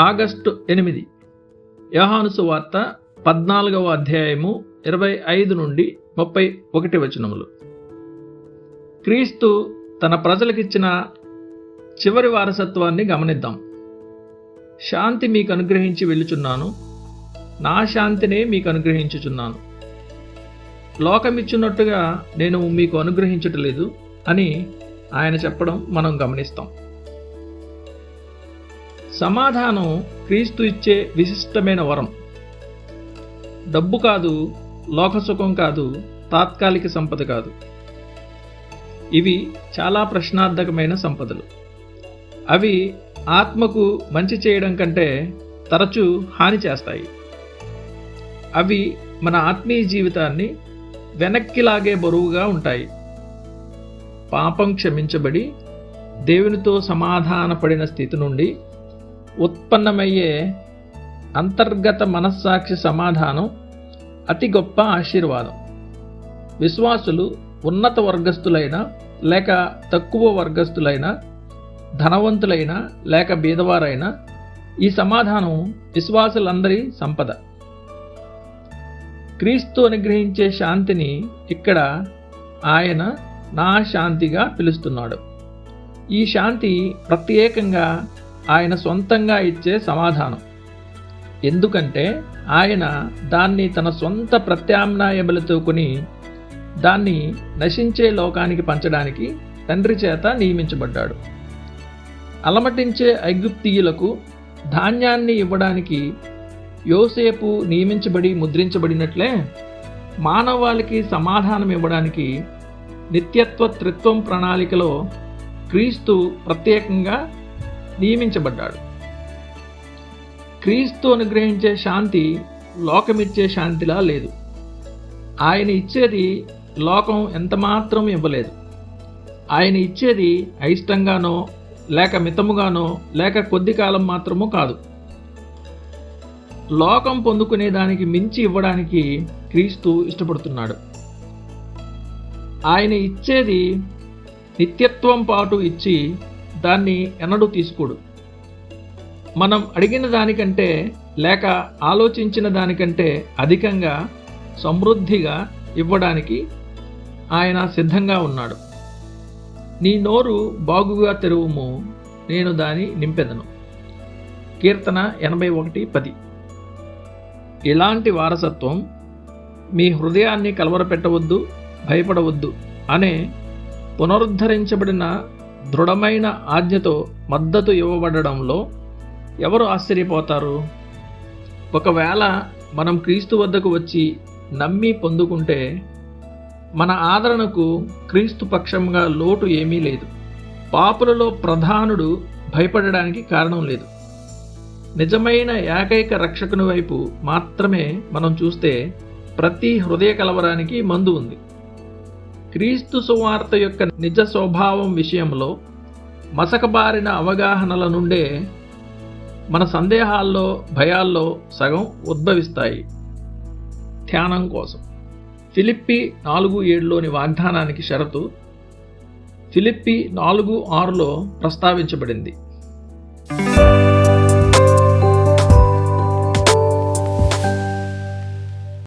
August ఎనిమిది. యోహానుసు వార్త పద్నాలుగవ అధ్యాయము ఇరవై ఐదు నుండి ముప్పై ఒకటి వచనములు. క్రీస్తు తన ప్రజలకిచ్చిన చివరి వారసత్వాన్ని గమనిద్దాం. శాంతి మీకు అనుగ్రహించి వెళ్ళుచున్నాను. నా శాంతినే మీకు అనుగ్రహించుచున్నాను లోకమిచ్చున్నట్టుగా నేను మీకు అనుగ్రహించటలేదు అని ఆయన చెప్పడం మనం గమనిస్తాం. సమాధానం క్రీస్తు ఇచ్చే విశిష్టమైన వరం. డబ్బు కాదు లోకసుఖం కాదు తాత్కాలిక సంపద కాదు. ఇవి చాలా ప్రశ్నార్థకమైన సంపదలు. అవి ఆత్మకు మంచి చేయడం కంటే తరచూ హాని చేస్తాయి. అవి మన ఆత్మీయ జీవితాన్ని వెనక్కి లాగే బరువుగా ఉంటాయి. పాపం క్షమించబడి దేవునితో సమాధానపడిన స్థితి నుండి ఉత్పన్నమయ్యే అంతర్గత మనస్సాక్షి సమాధానం అతి గొప్ప ఆశీర్వాదం. విశ్వాసులు ఉన్నత వర్గస్థులైన లేక తక్కువ వర్గస్థులైన ధనవంతులైన లేక బీదవారైన ఈ సమాధానం విశ్వాసులందరి సంపద. క్రీస్తు అనుగ్రహించే శాంతిని ఇక్కడ ఆయన నా శాంతిగా పిలుస్తున్నాడు. ఈ శాంతి ప్రత్యేకంగా ఆయన సొంతంగా ఇచ్చే సమాధానం. ఎందుకంటే ఆయన దాన్ని తన సొంత ప్రత్యామ్నాయ బలితో కొని దాన్ని నశించే లోకానికి పంచడానికి తండ్రి చేత నియమించబడ్డాడు. అలమటించే ఐగుప్తీయులకు ధాన్యాన్ని ఇవ్వడానికి యోసేపు నియమించబడి ముద్రించబడినట్లే మానవాళికి సమాధానం ఇవ్వడానికి నిత్యత్వ త్రిత్వం ప్రణాళికలో క్రీస్తు ప్రత్యేకంగా నియమించబడ్డాడు. క్రీస్తు అనుగ్రహించే శాంతి లోకమిచ్చే శాంతిలా లేదు. ఆయన ఇచ్చేది లోకం ఎంతమాత్రం ఇవ్వలేదు. ఆయన ఇచ్చేది అయిష్టంగానో లేక మితముగానో లేక కొద్ది కాలం మాత్రమో కాదు. లోకం పొందుకునే దానికి మించి ఇవ్వడానికి క్రీస్తు ఇష్టపడుతున్నాడు. ఆయన ఇచ్చేది నిత్యత్వం పాటు ఇచ్చి దాన్ని ఎన్నడూ తీసుకోడు. మనం అడిగిన దానికంటే లేక ఆలోచించిన దానికంటే అధికంగా సమృద్ధిగా ఇవ్వడానికి ఆయన సిద్ధంగా ఉన్నాడు. నీ నోరు బాగుగా తెరువుము నేను దాని నింపెదను. కీర్తన ఎనభై ఒకటి పది. ఇలాంటి వారసత్వం మీ హృదయాన్ని కలవరపెట్టవద్దు భయపడవద్దు అనే పునరుద్ధరించబడిన దృఢమైన ఆజ్ఞతో మద్దతు ఇవ్వబడడంలో ఎవరు ఆశ్చర్యపోతారు? ఒకవేళ మనం క్రీస్తు వద్దకు వచ్చి నమ్మి పొందుకుంటే మన ఆదరణకు క్రీస్తు పక్షంగా లోటు ఏమీ లేదు. పాపులలో ప్రధానుడు భయపడడానికి కారణం లేదు. నిజమైన ఏకైక రక్షకుని వైపు మాత్రమే మనం చూస్తే ప్రతి హృదయ కలవరానికి మందు ఉంది. క్రీస్తు సువార్త యొక్క నిజ స్వభావం విషయంలో మసకబారిన అవగాహనల నుండే మన సందేహాల్లో భయాల్లో సగం ఉద్భవిస్తాయి. ధ్యానం కోసం. ఫిలిప్పి నాలుగు ఏడులోని వాగ్దానానికి షరతు ఫిలిప్పి నాలుగు ఆరులో ప్రస్తావించబడింది.